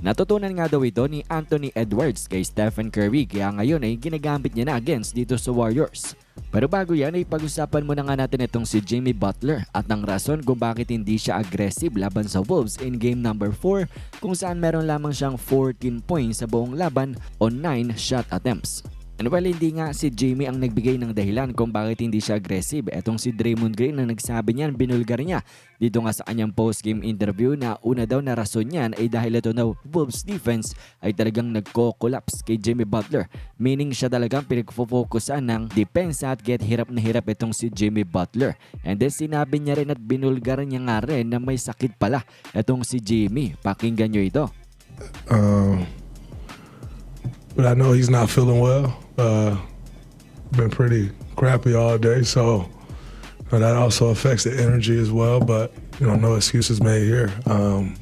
Natutunan nga daw ito ni Anthony Edwards kay Stephen Curry kaya ngayon ay ginagamit niya na against dito sa Warriors. Pero bago yan ay pag-usapan muna nga natin itong si Jimmy Butler at ang rason kung bakit hindi siya aggressive laban sa Wolves in game number 4 kung saan meron lamang siyang 14 points sa buong laban on 9 shot attempts. And well, hindi nga si Jamie ang nagbigay ng dahilan kung bakit hindi siya aggressive. Etong si Draymond Green na nagsabi niyan, binulgar niya. Dito nga sa kanyang post-game interview na una daw na rason niyan ay dahil ito na Wolves defense ay talagang nagko-collapse kay Jimmy Butler. Meaning siya talagang pinagfo-focusan ng depensa at get hirap na hirap itong si Jimmy Butler. And then sinabi niya rin at binulgar niya nga rin na may sakit pala itong si Jimmy. Pakinggan nyo ito. Um, but I know he's not feeling well. Uh, been pretty crappy all day, so that also affects the energy as well. But you know, no excuses made here. Um,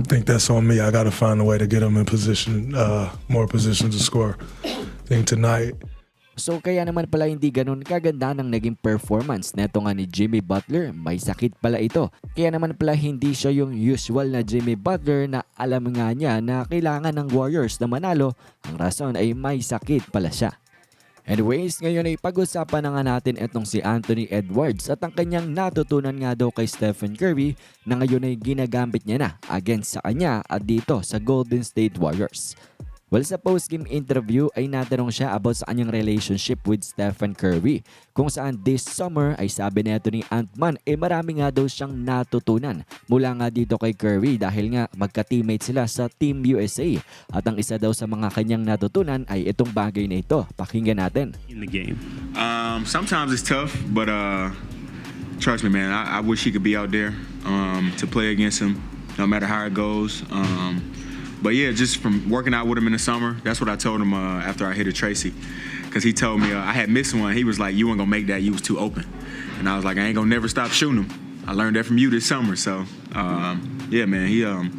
I think that's on me. I got to find a way to get him in position, uh, more positions to score. I think tonight. So kaya naman pala hindi ganun kaganda ng naging performance neto nga ni Jimmy Butler. May sakit pala ito. Kaya naman pala hindi siya yung usual na Jimmy Butler na alam nga niya na kailangan ng Warriors na manalo. Ang rason ay may sakit pala siya. Anyways, ngayon ay pag-usapan na nga natin itong si Anthony Edwards at ang kanyang natutunan nga daw kay Stephen Curry na ngayon ay ginagamit niya na against sa kanya at dito sa Golden State Warriors. Well, sa post-game interview ay natanong siya about sa kanyang relationship with Stephen Curry kung saan this summer ay sabi neto ni Ant-Man eh marami nga daw siyang natutunan mula nga dito kay Curry dahil nga magka-teammate sila sa Team USA at ang isa daw sa mga kanyang natutunan ay itong bagay na ito. Pakinggan natin. in the game? Um, sometimes it's tough, but uh, trust me, man. I, I wish he could be out there um, to play against him, no matter how it goes. Um, but yeah, just from working out with him in the summer, that's what I told him uh, after I hit a Tracy, because he told me uh, I had missed one. He was like, "You weren't gonna make that. You was too open," and I was like, "I ain't gonna never stop shooting him." I learned that from you this summer. So um, yeah, man, he um,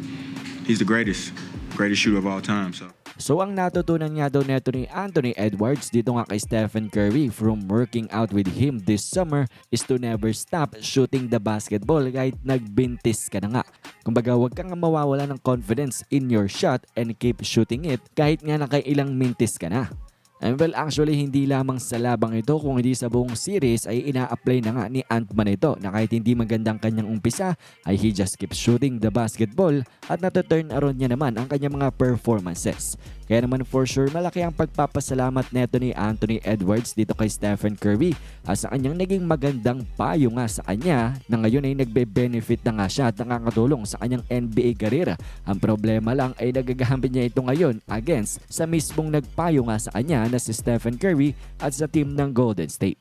he's the greatest, greatest shooter of all time. So. So ang natutunan nga daw neto ni Anthony Edwards dito nga kay Stephen Curry from working out with him this summer is to never stop shooting the basketball kahit nagbintis ka na nga. Kumbaga huwag kang mawawala ng confidence in your shot and keep shooting it kahit nga nakailang mintis ka na. And well, actually, hindi lamang sa labang ito kung hindi sa buong series ay ina-apply na nga ni Ant-Man ito na kahit hindi magandang kanyang umpisa ay he just keeps shooting the basketball at nata-turn around niya naman ang kanyang mga performances. Kaya naman for sure malaki ang pagpapasalamat neto ni Anthony Edwards dito kay Stephen Curry at sa kanyang naging magandang payo nga sa kanya na ngayon ay nagbe-benefit na nga siya at nakakatulong sa kanyang NBA career. Ang problema lang ay nagagamit niya ito ngayon against sa mismong nagpayo nga sa kanya na si Stephen Curry at sa team ng Golden State.